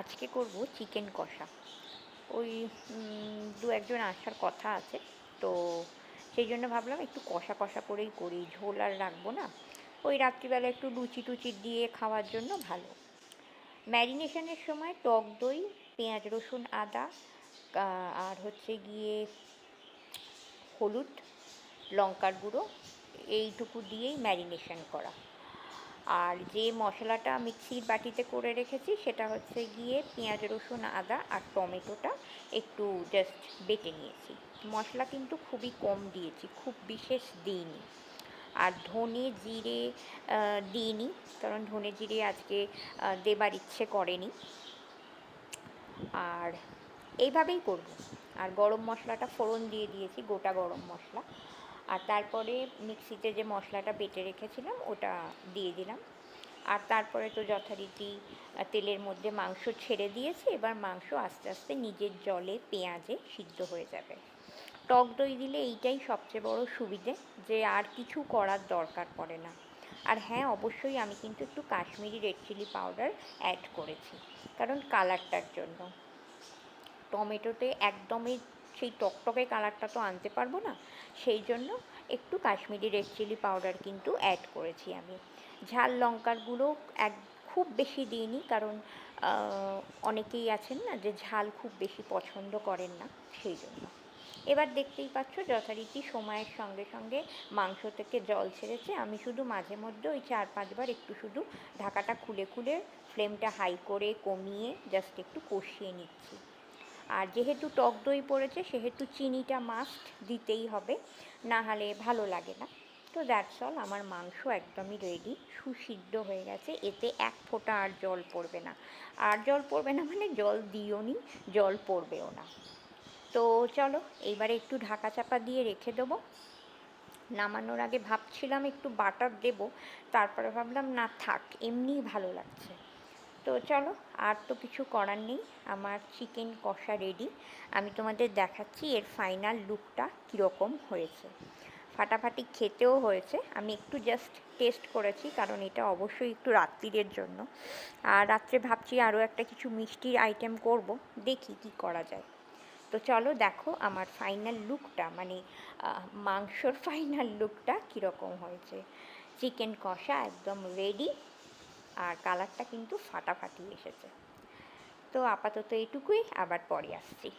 আজকে করব চিকেন কষা। ওই দু একজন আসার কথা আছে, তো সেই জন্য ভাবলাম একটু কষা কষা করেই করি, ঝোল আর রাখব না। ওই রাত্রিবেলা একটু লুচি টুচি দিয়ে খাওয়ার জন্য ভালো। ম্যারিনেশনের সময় টক দই, পেঁয়াজ রসুন আদা আর হচ্ছে গিয়ে হলুদ, লঙ্কার গুঁড়ো, এইটুকু দিয়েই ম্যারিনেশন করা। আর যে মশলাটা মিক্সির বাটিতে করে রেখেছি, সেটা হচ্ছে গিয়ে পেঁয়াজ, রসুন, আদা আর টমেটোটা একটু জাস্ট বেটে নিয়েছি। মশলা কিন্তু খুবই কম দিয়েছি, খুব বিশেষ দিইনি। আর ধনে জিরে দিইনি, কারণ ধনে জিরে আজকে দেবার ইচ্ছে করেনি। আর এইভাবেই করব। আর গরম মশলাটা ফোড়ন দিয়ে দিয়েছি, গোটা গরম মশলা। আর তারপরে মিক্সিতে যে মশলাটা বেটে রেখেছিলাম, ওটা দিয়ে দিলাম। আর তারপরে তো যথারীতি তেলের মধ্যে মাংস ছেড়ে দিয়েছি, এবার মাংস আস্তে আস্তে নিজের জলে পেঁয়াজে সিদ্ধ হয়ে যাবে। টক দই দিলে এইটাই সবচেয়ে বড় সুবিধে যে আর কিছু করার দরকার পড়ে না। আর হ্যাঁ অবশ্যই আমি কিন্তু একটু Kashmiri red chilli powder add করেছি, কারণ কালারটার জন্য। টমেটোতে একদমই সেই টকটকে কালারটা তো আনতে পারব না। সেই জন্য একটু কাশ্মীরি রেড চিলি পাউডার কিন্তু অ্যাড করেছি আমি। ঝাল লঙ্কার গুঁড়ো এক খুব বেশি দিইনি কারণ অনেকেই আছেন না যে ঝাল খুব বেশি পছন্দ করেন না, সেই জন্য। এবার দেখতেই পাচ্ছ যথারীতি সময়ের সঙ্গে সঙ্গে মাংস থেকে জল ছেড়েছে। আমি শুধু মাঝে মধ্যে ওই চার পাঁচবার একটু শুধু ঢাকাটা খুলে খুলে ফ্লেমটা হাই করে কমিয়ে জাস্ট একটু কষিয়ে নিচ্ছি। আর যেহেতু টক দই পড়েছে, সেহেতু চিনিটা মাস্ট দিতেই হবে, না হলে ভালো লাগে না। তো দ্যাটস অল আমার মাংস একদমই রেডি সুসিদ্ধ হয়ে গেছে, এতে এক ফোঁটা আর জল পড়বে না। আর জল পড়বে না মানে জল দিও নি, জল পড়বেও না। তো চলো এইবারে একটু ঢাকা চাপা দিয়ে রেখে দেবো। নামানোর আগে ভাবছিলাম একটু বাটার দেব, তারপরে ভাবলাম না থাক, এমনিই ভালো লাগছে। তো চলো, আর তো কিছু করার নেই। আমার চিকেন কষা রেডি আমি তোমাদের দেখাচ্ছি এর ফাইনাল লুকটা কীরকম হয়েছে। ফাটাফাটি খেতেও হয়েছে। আমি একটু জাস্ট টেস্ট করেছি, কারণ এটা অবশ্যই একটু রাত্রিরের জন্য। আর রাত্রে ভাবছি আরও একটা কিছু মিষ্টির আইটেম করব। দেখি কি করা যায়। তো চলো দেখো আমার ফাইনাল লুকটা মানে মাংসর ফাইনাল লুকটা কীরকম হয়েছে। চিকেন কষা একদম রেডি আর কালারটা কিন্তু ফাটাফাটি এসেছে। তো আপাতত এইটুকুই আবার পরে আসছি।